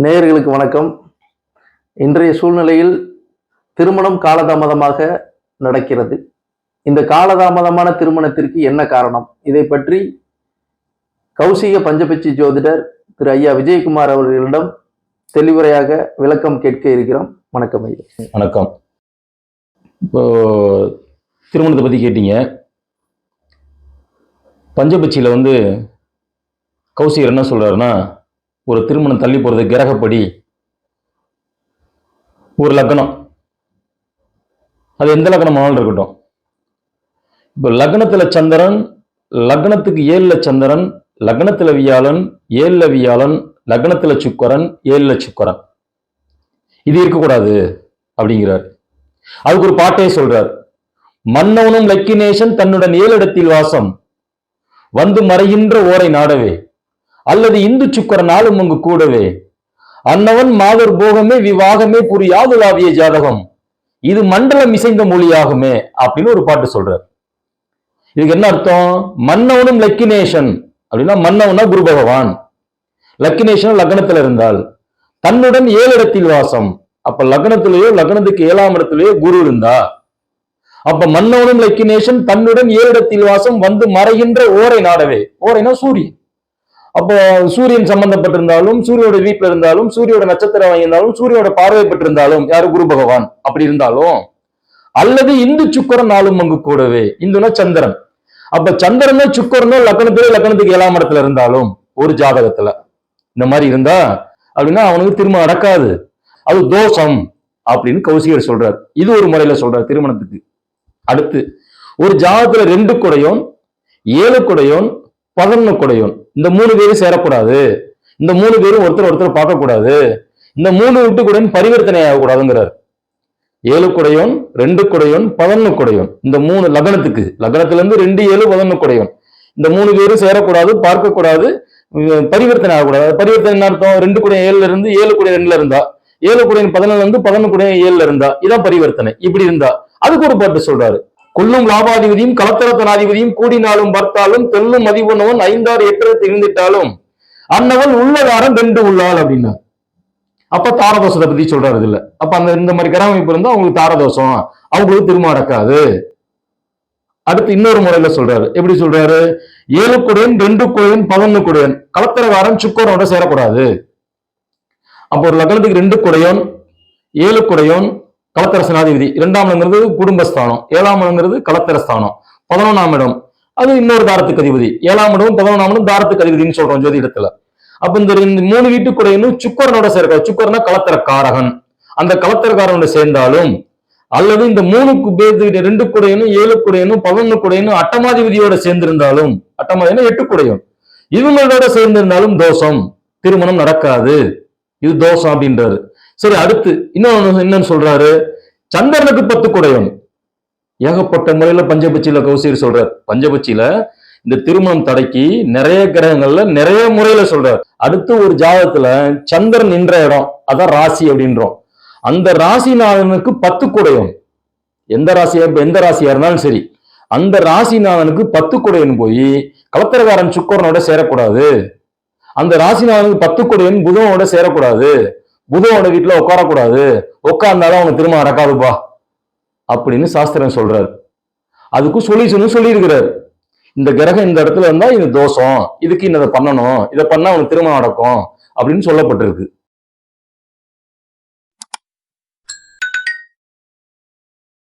நேயர்களுக்கு வணக்கம். இன்றைய சூழ்நிலையில் திருமணம் காலதாமதமாக நடக்கிறது. இந்த காலதாமதமான திருமணத்திற்கு என்ன காரணம்? இதை பற்றி கௌசிக பஞ்சபட்சி ஜோதிடர் திரு ஐயா விஜயகுமார் அவர்களிடம் தெளிவுரையாக விளக்கம் கேட்க இருக்கிறோம். வணக்கம் ஐயா. வணக்கம். இப்போ திருமணத்தை பற்றி கேட்டீங்க. பஞ்சபட்சியில் வந்து கௌசிகர் என்ன சொல்கிறாருன்னா ஒரு திருமணம் தள்ளி போகிறது கிரகப்படி. ஒரு லக்னம். அது எந்த லக்னமானாலும் இருக்கட்டும். இப்போ லக்னத்தில் சந்திரன் லக்னத்துக்கு ஏழில் சந்திரன் லக்னத்தில் வியாழன் ஏழில் வியாழன் லக்னத்தில் சுக்கரன் ஏழில் சுக்கரன். இது இருக்கக்கூடாது அப்படிங்கிறார். அதுக்கு ஒரு பாட்டே சொல்றார். மன்னவனும் லக்கினேசன் தன்னுடன் ஏழிடத்தில் வாசம். வந்து மறைகின்ற ஓரை நாடவே. அல்லது இந்து சுக்கர நாளும் அங்கு கூடவே. அன்னவன் மாதர் போகமே விவாகமே புரியாதுலாவிய ஜாதகம். இது மண்டலம் இசைந்த மொழியாகுமே அப்படின்னு ஒரு பாட்டு சொல்றார். இதுக்கு என்ன அர்த்தம்? மன்னவனும் லக்கினேஷன் அப்படின்னா மன்னவனா குரு பகவான். லக்கினேஷன் லக்னத்தில் இருந்தால். தன்னுடன் ஏழு இடத்தில் வாசம். அப்ப லக்னத்திலேயோ லக்னத்துக்கு ஏழாம் இடத்திலேயோ குரு இருந்தா. அப்ப மன்னவனும் லக்கினேஷன் தன்னுடன் ஏழு இடத்தில் வாசம் வந்து மறைகின்ற ஓரை நாடவே. ஓரைனா சூரியன். அப்போ சூரியன் சம்பந்தப்பட்டிருந்தாலும் சூரியோட வீட்டில் இருந்தாலும் சூரியோட நட்சத்திரம் வாங்கியிருந்தாலும் சூரியோட பார்வை பெற்றிருந்தாலும் யாரு குரு பகவான்? அப்படி இருந்தாலும் அல்லது இந்து சுக்கரன் நாளும் அங்கு கூடவே. இந்துனா சந்திரன். அப்ப சந்திரனோ சுக்கரனோ லக்னத்திலே லக்னத்துக்கு ஏழாம் இடத்துல இருந்தாலும் ஒரு ஜாதகத்துல. இந்த மாதிரி இருந்தா அப்படின்னா அவனுக்கு திருமணம் நடக்காது. அது தோஷம் அப்படின்னு கௌசிகர் சொல்றார். இது ஒரு முறையில சொல்றார் திருமணத்துக்கு. அடுத்து ஒரு ஜாதகத்துல ரெண்டு குடையோன் ஏழு குடையோன் பதினொன்னு குடையும் இந்த மூணு பேரும் சேரக்கூடாது. இந்த மூணு பேரும் ஒருத்தர் ஒருத்தர் பார்க்கக்கூடாது. இந்த மூணு விட்டு கூட பரிவர்த்தனை ஆகக்கூடாதுங்கிறார். ஏழு குடையோன் ரெண்டு குடையோன் பதினொன்று குடையோன். இந்த மூணு லக்னத்துக்கு லக்னத்துல இருந்து ரெண்டு ஏழு பதினொன்று குடையோன். இந்த மூணு பேரும் சேரக்கூடாது பார்க்கக்கூடாது பரிவர்த்தனை ஆகக்கூடாது. பரிவர்த்தனை அர்த்தம் ரெண்டு குடையன் ஏழுல இருந்து ஏழு குடையன் ரெண்டுல இருந்தா. ஏழு குடையின் பதினொன்னுல இருந்து பதினொன்று குடையின் ஏழுல இருந்தா. இதான் பரிவர்த்தனை. இப்படி இருந்தா. அதுக்கு ஒரு பாட்டு சொல்றாரு. கொல்லும் லாபாதிபதியும் கலத்தரத்தனாதிபதியும் கூடினாலும் பார்த்தாலும் தெல்லும் மதிவுணவன் ஐந்தாறு எட்டு திரிந்திட்டாலும் அன்னவன் உள்ளதாரம் ரெண்டு உள்ளாள் அப்படின்னா அப்ப தாரதோஷத்தை பத்தி சொல்றாரு இதுல. அப்ப அந்த இந்த மாதிரி கிரக இருந்தா அவங்களுக்கு தாரதோஷம். அவங்களுக்கு திரும்ப நடக்காது. அடுத்து இன்னொரு முறையில சொல்றாரு. எப்படி சொல்றாரு? ஏழு குடையன் ரெண்டு குடையன் பதினொன்னு குடையன். கலத்தரகாரன் சுக்கரனோட சேரக்கூடாது. அப்போ ஒரு லக்னத்துக்கு ரெண்டு குடையோன் ஏழு குடையோன் கலத்தரசனாதிபதி. இரண்டாம் இடங்கிறது குடும்பஸ்தானம். ஏழாம் இடங்கிறது கலத்தரஸ்தானம். பதினொன்றாம் இடம் அது இன்னொரு தாரத்துக்கு அதிபதி. ஏழாம் இடம் பதினொன்றாம் இடம் தாரத்துக்கு அதிபதினு சொல்றோம் ஜோதிடத்துல. அப்ப இந்த மூணு வீட்டுக்குடையனும் சுக்கரனோட சேர்க்க சுக்கரனா கலத்தரக்காரகன். அந்த கலத்தரக்காரனோட சேர்ந்தாலும் அல்லது இந்த மூணுக்கு பேர்த்து ரெண்டு குடையனும் ஏழு குடையனும் பதினொன்று குடையனும் அட்டமாதிபதியோட சேர்ந்திருந்தாலும் அட்டமாதினா எட்டு குடையும். இவங்களோட சேர்ந்திருந்தாலும் தோஷம் திருமணம் நடக்காது. இது தோஷம் அப்படின்றாரு. சரி அடுத்து இன்னொன்னு என்னன்னு சொல்றாரு. சந்திரனுக்கு பத்து குடையவன் ஏகப்பட்ட முறையில பஞ்சபட்சியில கௌசியர் சொல்றார். பஞ்சபட்சியில இந்த திருமணம் தடைக்கு நிறைய கிரகங்கள்ல நிறைய முறையில சொல்றார். அடுத்து ஒரு ஜாதகத்துல சந்திரன் நின்ற இடம் அதான் ராசி அப்படின்றோம். அந்த ராசிநாதனுக்கு பத்து குடையும் எந்த ராசியா எந்த ராசியா இருந்தாலும் சரி அந்த ராசிநாதனுக்கு பத்து குடையன் போய் கலத்தரகாரன் சுக்கரனோட சேரக்கூடாது. அந்த ராசிநாதனுக்கு பத்து குடையன் புதனோட சேரக்கூடாது. புதனோட வீட்டில் உட்காரக்கூடாது. உட்கார்ந்தாலும் அவனுக்கு திரும்ப நடக்காதுப்பா. அப்படின்னு சாஸ்திரம் சொல்றாரு. அதுக்கும் சொல்யூஷனும் சொல்லியிருக்கிறாரு. இந்த கிரகம் இந்த இடத்துல இருந்தா இது தோஷம். இதுக்கு இன்னதை பண்ணணும். இதை பண்ணா அவனுக்கு திருமணம் நடக்கும் அப்படின்னு சொல்லப்பட்டிருக்கு.